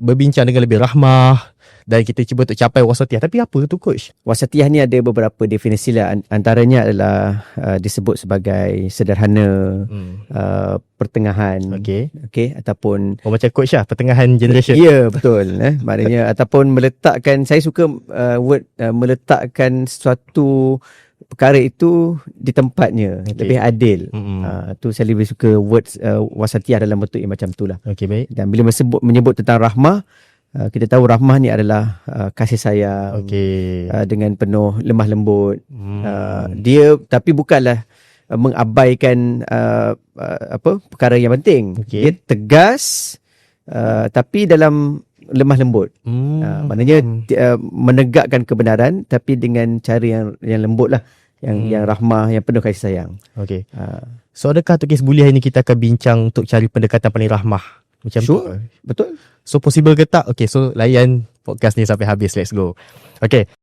berbincang dengan lebih rahmah dan kita cuba untuk capai wasatiyah. Tapi apa tu coach? Wasatiyah ni ada beberapa definisi lah. An- Antaranya adalah uh, disebut sebagai sederhana, Hmm. uh, pertengahan, Okay. okay, ataupun Oh macam coach lah, pertengahan generation. Ya betul eh maknanya ataupun meletakkan saya suka uh, word uh, meletakkan suatu perkara itu di tempatnya Okey. okay. lebih adil. Hmm. Uh, tu saya lebih suka words uh, wasatiyah dalam bentuk yang macam tu lah. Okay, baik. Dan bila menyebut, menyebut tentang rahmah, uh, kita tahu rahmah ni adalah uh, kasih sayang Okay. uh, dengan penuh lemah lembut. Hmm. Uh, dia tapi bukanlah uh, mengabaikan uh, uh, apa perkara yang penting. Okey. Dia tegas uh, tapi dalam lemah lembut. Hmm. Uh, maknanya uh, menegakkan kebenaran tapi dengan cara yang yang lembut lah. Yang Hmm. yang rahmah, yang penuh kasih sayang. Okay. Uh, So adakah untuk kes hari ni kita akan bincang untuk cari pendekatan paling rahmah? Macam Sure. tu. betul? So possible ke tak? Okay, so layan podcast ni sampai habis. Let's go. Okay.